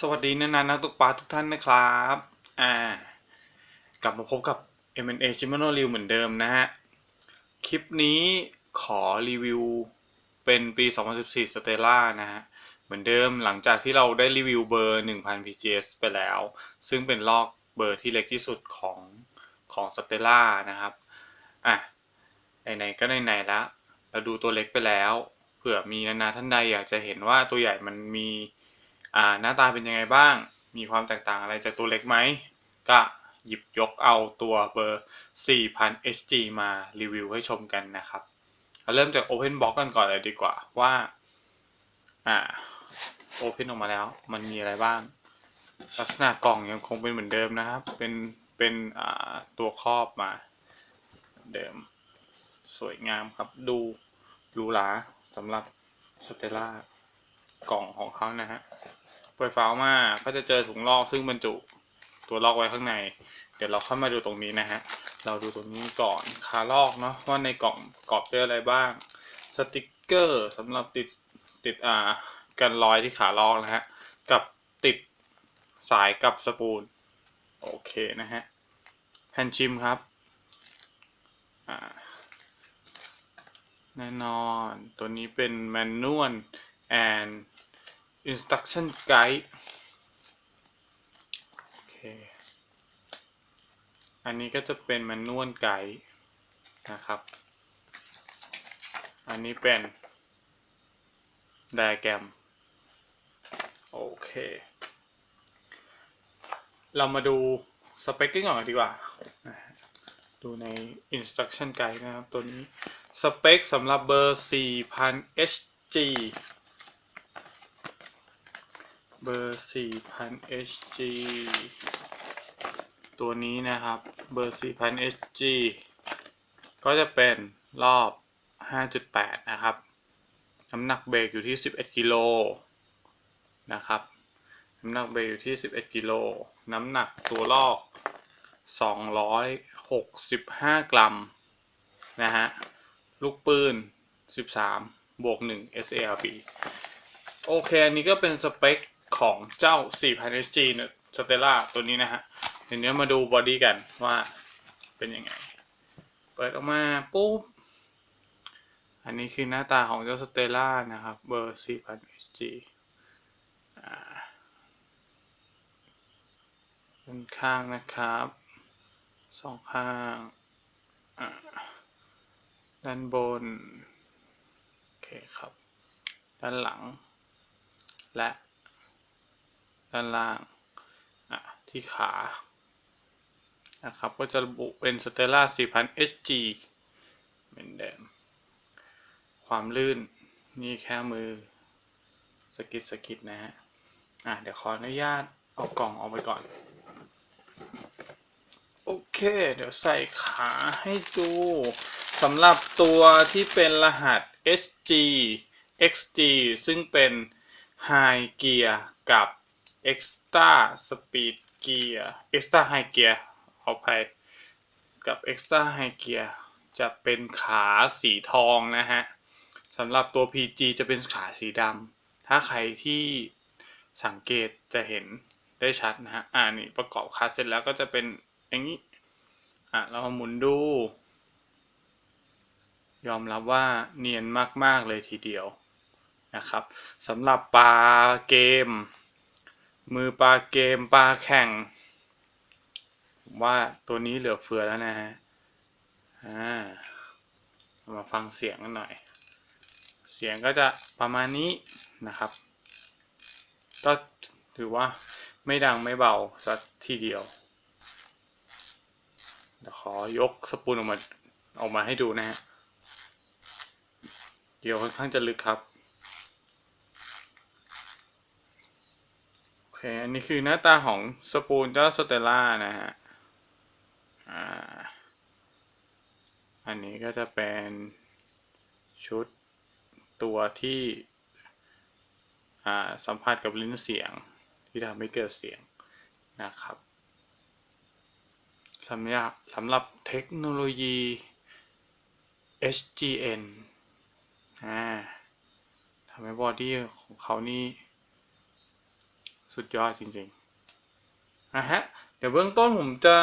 สวัสดีนานานักตกปลาทุกท่านนะครับ อ่า กลับมาพบกับ M&A Shimano Reel เหมือนเดิมนะฮะ คลิปนี้ขอรีวิวเป็นปี 2014 Stella นะฮะ เหมือนเดิมหลังจากที่เราได้รีวิวเบอร์ 1000 PGS ไปแล้ว ซึ่งเป็นลอกเบอร์ที่เล็กที่สุดของของ Stella นะครับ อะ ไหนๆ ก็ไหนๆละเราดูตัวเล็กไปแล้ว เผื่อมีนานาท่านใดอยากจะเห็นว่าตัวใหญ่มันมี อ่าหน้าตาเป็นยังไงบ้าง มีความแตกต่างอะไรจากตัวเล็กไหม ก็หยิบยกเอาตัวเบอร์ 4000 HG มารีวิวให้ชมกันนะครับเริ่มจาก Open Box กันก่อนเลยดีกว่าว่า อ่า Open ออกมาแล้ว มันมีอะไรบ้าง ลักษณะกล่องยังคงเป็นเหมือนเดิมนะครับ เป็นเป็นอ่าตัวครอบมาเหมือนเดิม สวยงามครับ ดูหรูหราสำหรับสเตล่ากล่องของเขานะฮะ เปิดฝาออกมาก็จะเจอถุงลอกซึ่งบรรจุ ตัวลอกไว้ข้างใน เดี๋ยวเราเข้ามาดูตรงนี้นะฮะ เราดูตรงนี้ก่อนขาลอกเนาะว่าในกล่องปรอบด้วยอะไรบ้าง สติกเกอร์สำหรับติดติดอ่ากันรอยที่ขาลอกนะฮะ กับติดสายกับสปูลโอเคนะฮะแผ่นชิมครับแน่นอนตัวนี้เป็น manual and instruction guide โอเค อันนี้ก็จะเป็น manual guide นะครับ อันนี้เป็น diagram โอเค เรามาดูสเปคกันก่อนดีกว่า ดูใน instruction guide นะครับ ตัวนี้ สเปคสำหรับเบอร์ 4000 HG เบอร์4000 HG ตัวนี้นะครับ เบอร์4000 HG ก็จะเป็นรอบ 5.8 นะครับ น้ำหนักเบรกอยู่ที่ 11 กิโลนะครับ น้ำหนักเบรกอยู่ที่ 11 กิโล น้ำหนักตัวลอก 265 กรัมนะฮะ ลูกปืน 13 บวก 1 SARB โอเค อันนี้ก็เป็นสเปค ของเจ้า 4000 SG เนี่ยสเตล่าตัวนี้นะฮะเดี๋ยวนี้มาดูบอดี้กันว่าเป็นยังไง เปิดออกมาปุ๊บ อันนี้คือหน้าตาของเจ้าสเตล่านะครับเบอร์ 4000 SG อ่าด้านข้างนะครับสองข้างด้านบน โอเคครับ ด้านหลังและ ด้านล่างที่ขานะครับก็จะระบุเป็น Stella 4000 HG เหมือนเดิม ความลื่นนี่แค่มือสกิดสกิดนะฮะอะเดี๋ยวขออนุญาตเอากล่องออกไปก่อน โอเค เดี๋ยวใส่ขาให้ดูสำหรับตัวที่เป็นรหัส HG XG ซึ่งเป็น High Gear กับ Extra Speed Gear Extra High Gear เอาไปกับ Extra High Gear จะเป็นขาสีทองนะฮะสำหรับตัว PG จะเป็นขาสีดำถ้าใครที่สังเกตจะเห็นได้ชัดนะฮะ อ่านี่ประกอบคัสเสร็จแล้วก็จะเป็นอย่างนี้ อะเรามาหมุนดู ยอมรับว่าเนียนมาก ๆ เลยทีเดียวนะครับสำหรับปลาเกม มือปลาเกมปลาแข่งผมว่าตัวนี้เหลือเฟือแล้วนะฮะอ่ามาฟังเสียงกันหน่อย เสียงก็จะประมาณนี้นะครับ ก็ถือว่าไม่ดังไม่เบาสักทีเดียวเดี๋ยวขอยกสปูนออกมาออกมาให้ดูนะฮะเดี๋ยวค่อนข้างจะลึกครับ โอเค อันนี้คือหน้าตาของสปูนเจ้าสเตล่านะฮะ อ่า อันนี้ก็จะเป็นชุดตัวที่ อ่า สัมผัสกับลิ้นเสียง ที่ทำให้เกิดเสียงนะครับสำหรับสำหรับเทคโนโลยี HGN อ่าทำให้บอดี้ของเขานี่ สุดยอดจริงๆนะฮะ เดี๋ยวเบื้องต้นผมจะ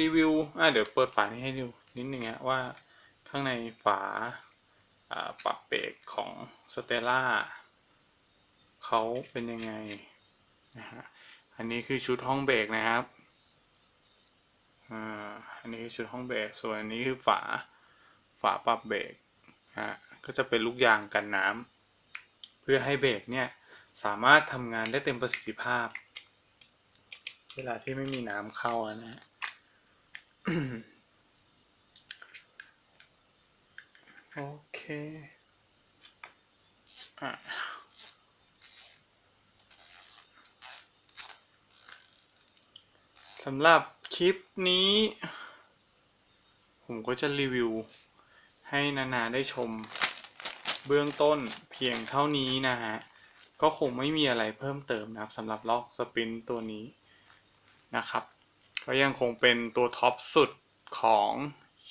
รีวิวอะเดี๋ยวเปิดฝานี้ให้ดูนิดนึงฮะว่าข้างในฝาอ่าปรับเบรกของสเตล่าเขาเป็นยังไงนะฮะ อันนี้คือชุดห้องเบรกนะครับ อ่า อันนี้คือชุดห้องเบรก ส่วนอันนี้คือฝา ฝาปรับเบรกฮะ ก็จะเป็นลูกยางกันน้ำ เพื่อให้เบรกเนี่ย สามารถทำงานได้เต็มประสิทธิภาพ เวลาที่ไม่มีน้ำเข้านะฮะโอเคอะสำหรับคลิปนี้ ผมก็จะรีวิว ให้นานาได้ชม เบื้องต้นเพียงเท่านี้นะฮะ ก็คงไม่มีอะไรเพิ่มเติมนะครับสำหรับล็อกสปินตัวนี้นะครับ ก็ยังคงเป็นตัวท็อปสุดของ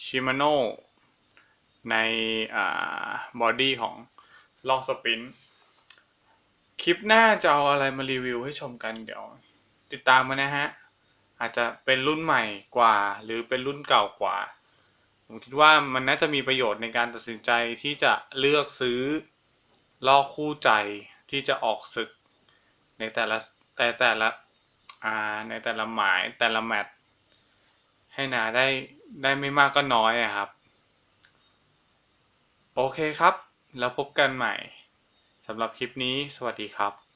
Shimano ในบอดี้ของล็อกสปินคลิปหน้าจะเอาอะไรมารีวิวให้ชมกันเดี๋ยว ติดตามมานะฮะ อาจจะเป็นรุ่นใหม่กว่า หรือเป็นรุ่นเก่ากว่า ผมคิดว่ามันน่าจะมีประโยชน์ในการตัดสินใจที่จะเลือกซื้อลอกคู่ใจ ที่จะออกศึกในแต่ละแต่แต่ละอ่าในแต่ละหมายแต่ละแมตช์ให้นาได้ได้ไม่มากก็น้อยอะครับ โอเคครับ แล้วพบกันใหม่สำหรับคลิปนี้สวัสดีครับ